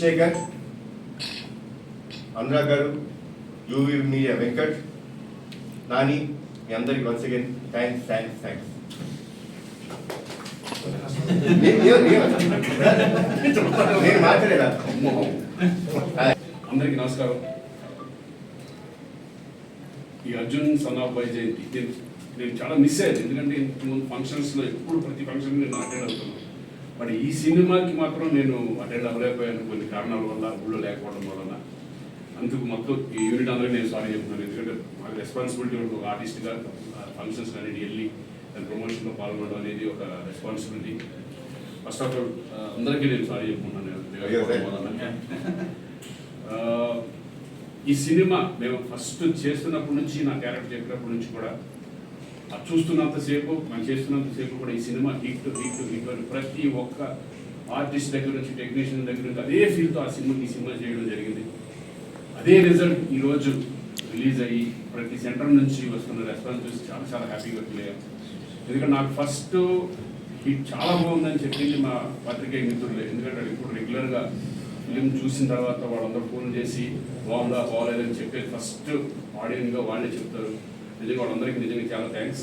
శేఖర్ అనురాగ్ గారు UV media Venkat Nani మీ అందరికి once again thanks thanks thanks నేను మాట్లాడేదా? అందరికీ నమస్కారం. ఈ అర్జున్ సన్నాబాయ్ జయంతి. నేను నేను చాలా మిస్ అయ్యాను. ఎందుకంటే ఇంతకుముందు ఫంక్షన్స్లో ఎప్పుడు ప్రతి ఫంక్షన్ నేను అటెండ్ అవుతున్నాను బట్ ఈ సినిమాకి మాత్రం నేను అటెండ్ అవ్వలేకపోయాను కొన్ని కారణాల వల్ల ఊళ్ళో లేకపోవడం వలన. అందుకు మొత్తం ఈ యూనిట్ అందరికీ నేను సారీ చెప్తున్నాను. ఎందుకంటే మాకు రెస్పాన్సిబిలిటీ ఉంటుంది ఒక ఆర్టిస్ట్గా ఫంక్షన్స్ అనేది వెళ్ళి దాని ప్రమోషన్లో పాల్గొనడం అనేది ఒక రెస్పాన్సిబిలిటీ ఫస్ట్ ఆఫ్ ఆల్ అందరికీ నేను సారీ చెప్పుకున్నాను నేను లేకపోవడం వలన. ఆ, ఈ సినిమా మేము ఫస్ట్ చేస్తున్నప్పటి నుంచి నా క్యారెక్టర్ చెప్పినప్పటి నుంచి కూడా చూస్తున్నంతసేపు మనం చేస్తున్నంతసేపు కూడా ఈ సినిమా హిట్ హిట్ హిట్ అని ప్రతి ఒక్క ఆర్టిస్ట్ దగ్గర నుంచి టెక్నీషియన్ దగ్గర నుంచి అదే ఫీల్తో ఆ సినిమా ఈ సినిమా చేయడం జరిగింది. అదే రిజల్ట్ ఈరోజు రిలీజ్ అయ్యి ప్రతి సెంటర్ నుంచి వస్తున్న రెస్పాన్స్ చూసి చాలా చాలా హ్యాపీగా ఫీల్ అయ్యాం. ఎందుకంటే నాకు ఫస్ట్ హిట్ చాలా బాగుందని చెప్పింది మా పత్రికేయ మిత్రులే. ఎందుకంటే ఇప్పుడు రెగ్యులర్గా ఫిలిం చూసిన తర్వాత వాళ్ళందరూ ఫోన్ చేసి బాగుందా? బాగలేదని చెప్పేది ఫస్ట్ ఆడియన్గా వాళ్ళే చెప్తారు. నిజంగా వాళ్ళందరికీ నిజంగా చాలా థ్యాంక్స్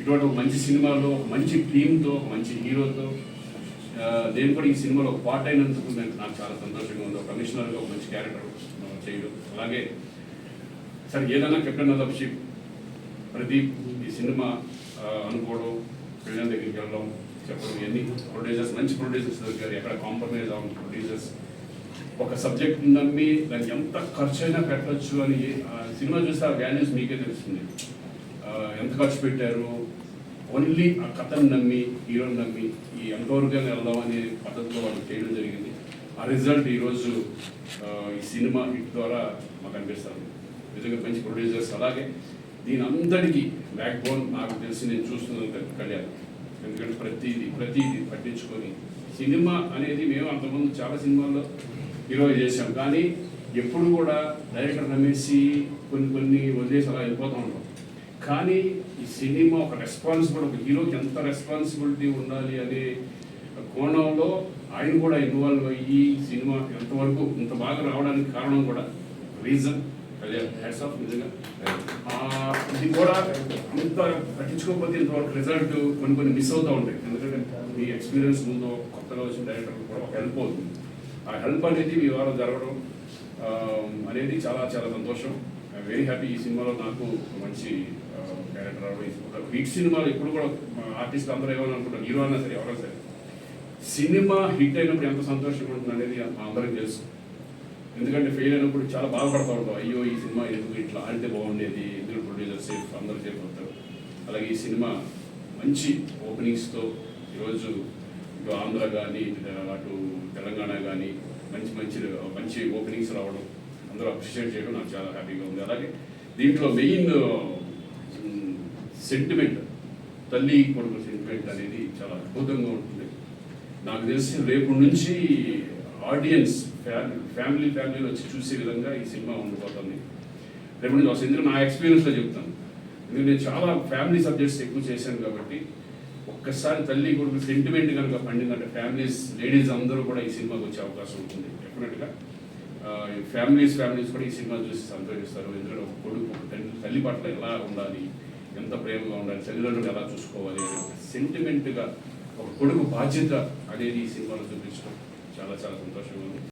ఇటువంటి ఒక మంచి సినిమాలో ఒక మంచి టీంతో ఒక మంచి హీరోతో నేను కూడా ఈ సినిమాలో ఒక పార్ట్ అయినందుకు నాకు నాకు చాలా సంతోషంగా ఉంది. ఒక కమిషనర్గా ఒక మంచి క్యారెక్టర్ చేయడం. అలాగే సరే ఏదైనా కెప్టెన్ అదర్షిప్ ప్రదీప్ ఈ సినిమా అనుకోవడం ప్రజల దగ్గరికి వెళ్ళడం చెప్పడం ఇవన్నీ ప్రొడ్యూసర్స్ మంచి ప్రొడ్యూసర్స్ దగ్గర ఎక్కడ కాంప్రమైజ్ అవ్వడం ప్రొడ్యూసర్స్. ఒక సబ్జెక్ట్ నమ్మి దానికి ఎంత ఖర్చు అయినా పెట్టచ్చు అని ఆ సినిమా చూస్తే ఆ వాల్యూస్ మీకే తెలుస్తుంది. ఎంత ఖర్చు పెట్టారు? ఓన్లీ ఆ కథను నమ్మి హీరోని నమ్మి ఈ ఎంతవరకు వెళ్దాం అనే పద్ధతిలో వాళ్ళు చేయడం జరిగింది. ఆ రిజల్ట్ ఈరోజు ఈ సినిమా హిట్ ద్వారా మాకు అనిపిస్తుంది. నిజంగా మంచి ప్రొడ్యూసర్స్ అలాగే. దీని అందరికీ బ్యాక్ బోన్ నాకు తెలిసి నేను చూస్తున్నాను కళ్యాణ్. ఎందుకంటే ప్రతిదీ ప్రతిదీ పట్టించుకొని. సినిమా అనేది మేము అంతకుముందు చాలా సినిమాల్లో హీరో చేసాం కానీ ఎప్పుడు కూడా డైరెక్టర్ నమ్మేసి కొన్ని కొన్ని వదిలేసి అలా వెళ్ళిపోతూ ఉంటాం కానీ ఈ సినిమా ఒక రెస్పాన్సిబుల్ ఒక హీరోకి ఎంత రెస్పాన్సిబిలిటీ ఉండాలి అనే కోణంలో ఆయన కూడా ఇన్వాల్వ్ అయ్యి సినిమా ఎంతవరకు ఇంత బాగా రావడానికి కారణం కూడా రీజన్ హ్యాట్స్ ఆఫ్ నిజంగా. ఇది కూడా ఇంత పట్టించుకోకపోతే ఇంతవరకు రిజల్ట్ కొన్ని కొన్ని మిస్ అవుతూ ఉంటాయి. ఎందుకంటే మీ ఎక్స్పీరియన్స్ ముందు కొత్తగా వచ్చిన డైరెక్టర్ కూడా ఒక హెల్ప్ అవుతుంది. ఆ హెల్ప్ అనేది మీ ద్వారా జరగడం అనేది చాలా చాలా సంతోషం. వెరీ హ్యాపీ ఈ సినిమాలో నాకు మంచి క్యారెక్టర్ రావడం హిట్ సినిమాలు ఎప్పుడు కూడా ఆర్టిస్ట్ అందరూ ఏమని అనుకుంటారు హీరో అయినా సరే ఎవరైనా సరే. సినిమా హిట్ అయినప్పుడు ఎంత సంతోషంగా ఉంటుంది అనేది అందరం తెలుసు. ఎందుకంటే ఫెయిల్ అయినప్పుడు చాలా బాధపడతా ఉంటాం. అయ్యో ఈ సినిమా ఎందుకు ఇట్లా? ఆడితే బాగుండేది ఎందుకు ప్రొడ్యూసర్ సేఫ్ అందరూ సేఫ్ అవుతారు. అలాగే ఈ సినిమా మంచి ఓపెనింగ్స్తో ఈరోజు ఇటు ఆంధ్ర కానీ అటు తెలంగాణ కానీ మంచి మంచి మంచి ఓపెనింగ్స్ రావడం అందరూ అప్రిషియేట్ చేయడం నాకు చాలా హ్యాపీగా ఉంది. అలాగే దీంట్లో మెయిన్ సెంటిమెంట్ తల్లి కొడుకు సెంటిమెంట్ అనేది చాలా అద్భుతంగా ఉంటుంది. నాకు తెలిసి రేపు నుంచి ఆడియన్స్ ఫ్యామిలీ ఫ్యామిలీలో వచ్చి చూసే విధంగా ఈ సినిమా ఉండిపోతుంది. రేపు నుంచి వస్తుంది ఎందుకంటే నా ఎక్స్పీరియన్స్లో చెప్తాను. ఎందుకంటే నేను చాలా ఫ్యామిలీ సబ్జెక్ట్స్ ఎక్కువ చేశాను కాబట్టి ఒక్కసారి తల్లి కొడుకు సెంటిమెంట్ కనుక పండిందంటే ఫ్యామిలీస్ లేడీస్ అందరూ కూడా ఈ సినిమాకి వచ్చే అవకాశం ఉంటుంది డెఫినెట్గా ఫ్యామిలీస్ ఫ్యామిలీస్ కూడా ఈ సినిమా చూసి సంతోషిస్తారు. ఎందుకంటే ఒక కొడుకు తల్లి తల్లి పట్ల ఎలా ఉండాలి ఎంత ప్రేమగా ఉండాలి తల్లిదండ్రులు ఎలా చూసుకోవాలి అనే సెంటిమెంట్గా ఒక కొడుకు బాధ్యత అనేది ఈ సినిమాలో చూపించడం చాలా చాలా సంతోషంగా ఉంది.